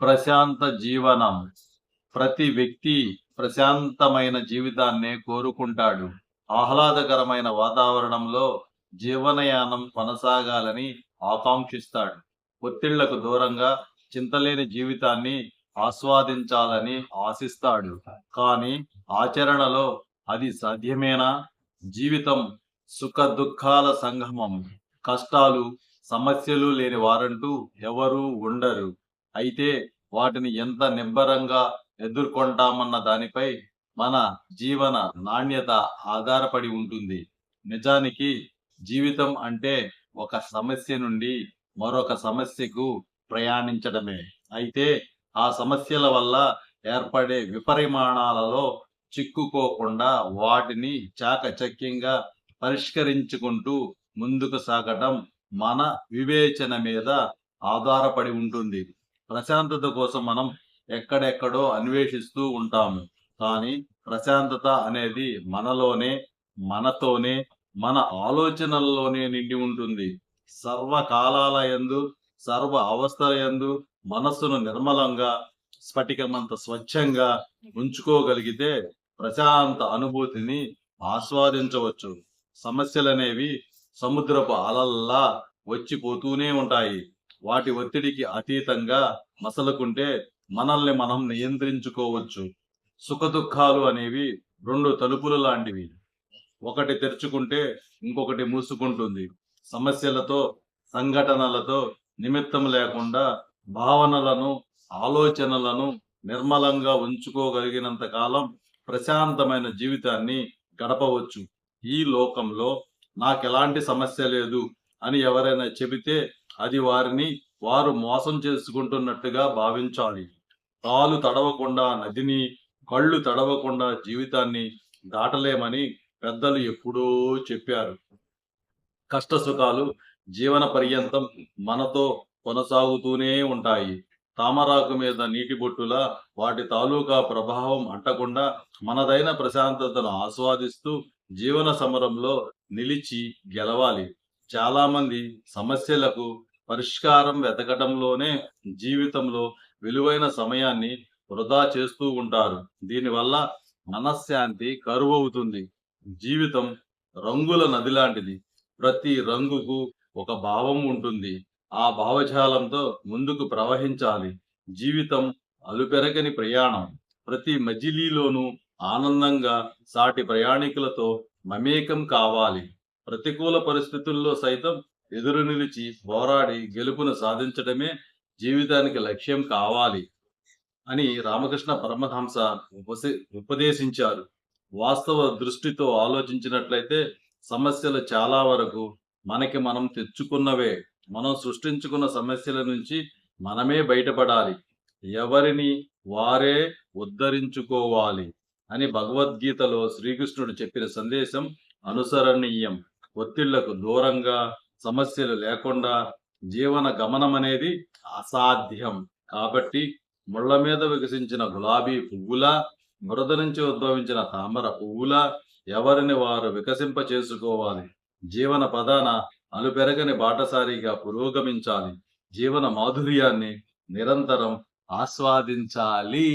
ప్రశాంత జీవనం. ప్రతి వ్యక్తి ప్రశాంతమైన జీవితాన్నే కోరుకుంటాడు. ఆహ్లాదకరమైన వాతావరణంలో జీవనయానం కొనసాగాలని ఆకాంక్షిస్తాడు. ఒత్తిళ్ళకు దూరంగా చింతలేని జీవితాన్ని ఆస్వాదించాలని ఆశిస్తాడు. కానీ ఆచరణలో అది సాధ్యమేనా? జీవితం సుఖ దుఃఖాల సంగమం. కష్టాలు సమస్యలు లేని వారంటూ ఎవరూ ఉండరు. అయితే వాటిని ఎంత నిబ్బరంగా ఎదుర్కొంటామన్న దానిపై మన జీవన నాణ్యత ఆధారపడి ఉంటుంది. నిజానికి జీవితం అంటే ఒక సమస్య నుండి మరొక సమస్యకు ప్రయాణించడమే. అయితే ఆ సమస్యల వల్ల ఏర్పడే విపరిమాణాలలో చిక్కుకోకుండా వాటిని చాకచక్యంగా పరిష్కరించుకుంటూ ముందుకు సాగటం మన వివేచన మీద ఆధారపడి ఉంటుంది. ప్రశాంతత కోసం మనం ఎక్కడెక్కడో అన్వేషిస్తూ ఉంటాము. కానీ ప్రశాంతత అనేది మనలోనే మనతోనే మన ఆలోచనల్లోనే నిండి ఉంటుంది. సర్వకాలాల యందు సర్వ అవస్థల యందు మనస్సును నిర్మలంగా స్ఫటికమంత స్వచ్ఛంగా ఉంచుకోగలిగితే ప్రశాంత అనుభూతిని ఆస్వాదించవచ్చు. సమస్యలనేవి సముద్రపు అలల్లా వచ్చిపోతూనే ఉంటాయి. వాటి ఒత్తిడికి అతీతంగా మసలుకుంటే మనల్ని మనం నియంత్రించుకోవచ్చు. సుఖ దుఃఖాలు అనేవి రెండు తలుపులు లాంటివి. ఒకటి తెరుచుకుంటే ఇంకొకటి మూసుకుంటుంది. సమస్యలతో సంఘటనలతో నిమిత్తం లేకుండా భావనలను ఆలోచనలను నిర్మలంగా ఉంచుకోగలిగినంత కాలం ప్రశాంతమైన జీవితాన్ని గడపవచ్చు. ఈ లోకంలో నాకెలాంటి సమస్య లేదు అని ఎవరైనా చెబితే అది వారిని వారు మోసం చేసుకుంటున్నట్టుగా భావించాలి. కాలు తడవకుండా నదిని కళ్ళు తడవకుండా జీవితాన్ని దాటలేమని పెద్దలు ఎప్పుడూ చెప్పారు. కష్ట సుఖాలు జీవన పర్యంతం మనతో కొనసాగుతూనే ఉంటాయి. తామరాకు మీద నీటి బొట్టులా వాటి తాలూకా ప్రభావం అంటకుండా మనదైన ప్రశాంతతను ఆస్వాదిస్తూ జీవన సమరంలో నిలిచి గెలవాలి. చాలామంది సమస్యలకు పరిష్కారం వెతకటంలోనే జీవితంలో విలువైన సమయాన్ని వృధా చేస్తూ ఉంటారు. దీనివల్ల మనశ్శాంతి కరువవుతుంది. జీవితం రంగుల నది లాంటిది. ప్రతి రంగుకు ఒక భావం ఉంటుంది. ఆ భావజాలంతో ముందుకు ప్రవహించాలి. జీవితం అలుపెరగని ప్రయాణం. ప్రతి మజిలీలోనూ ఆనందంగా సాటి ప్రయాణికులతో మమేకం కావాలి. ప్రతికూల పరిస్థితుల్లో సైతం ఎదురు నిలిచి పోరాడి గెలుపును సాధించడమే జీవితానికి లక్ష్యం కావాలి అని రామకృష్ణ పరమహంస ఉపసే ఉపదేశించారు. వాస్తవ దృష్టితో ఆలోచించినట్లయితే సమస్యలు చాలా వరకు మనకి మనం తెచ్చుకున్నవే. మనం సృష్టించుకున్న సమస్యల నుంచి మనమే బయటపడాలి. ఎవరిని వారే ఉద్ధరించుకోవాలి అని భగవద్గీతలో శ్రీకృష్ణుడు చెప్పిన సందేశం అనుసరణీయం. ఒత్తిళ్ళకు దూరంగా సమస్యలు లేకుండా జీవన గమనం అనేది అసాధ్యం. కాబట్టి ముళ్ళ మీద వికసించిన గులాబీ పువ్వులా బురద నుంచి ఉద్భవించిన తామర పువ్వులా ఎవరిని వారు వికసింప చేసుకోవాలి? జీవన ప్రధాన అలుపెరగని బాటసారిగా పురోగమించాలి. జీవన మాధుర్యాన్ని నిరంతరం ఆస్వాదించాలి.